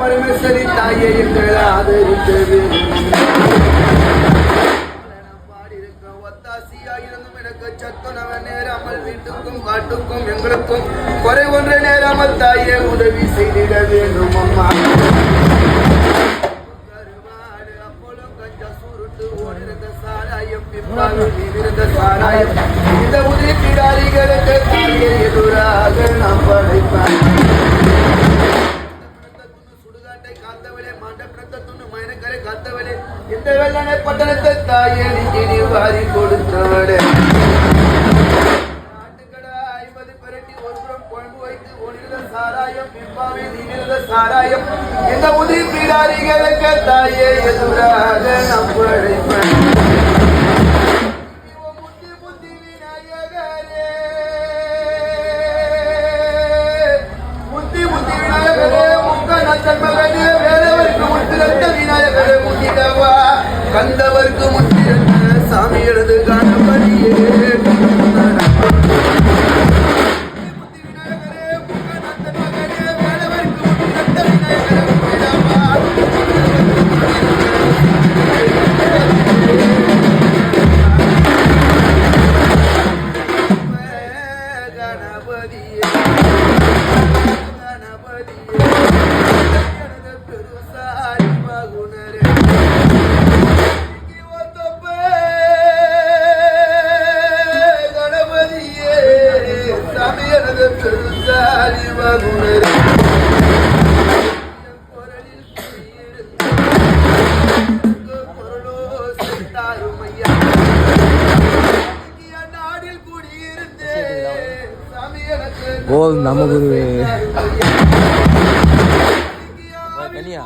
பரமேஸ்வரி தாயே எங்களை ஆதரித்தது வீட்டுக்கும் காட்டுக்கும் எங்களுக்கும் குறை ஒன்று நேராமல் தாயே உதவி செய்திட வேண்டும் அம்மா இந்த உதவி பிடாரிகளுக்கு எதிராக நாம் படைப்பான் காத்தவளே இந்த வெள்ளனை பட்டணத்தை தாயே நீ வாரி கொடுத்தவளே சாராயம் இந்த பீடாரிகளுக்கு தாயே எதிராக நம்புறேன் சாமி எனது பெருசாரி மகுனரே குரலில் பொருளோ செத்தாருமையா நாடில் குடியிருந்தே சாமி எனக்கு ஓம் நம குருவே. கனியா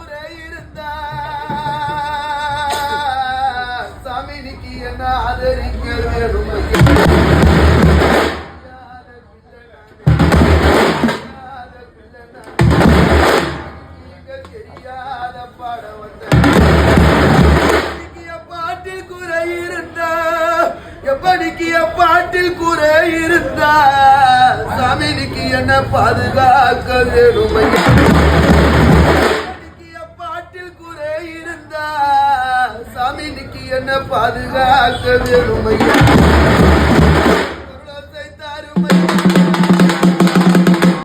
சாமினிக்கு என்ன ஆதரிக்க வேணும் இருந்தா. எப்படிக்கு பாட்டில் குறை இருந்தா. சாமினிக்கு என்ன பாதுகாக்க வேணும்? பாட்டில் குறை இருந்தா. சாமினிக்கு என்ன பாதுகாக்க வேணும்?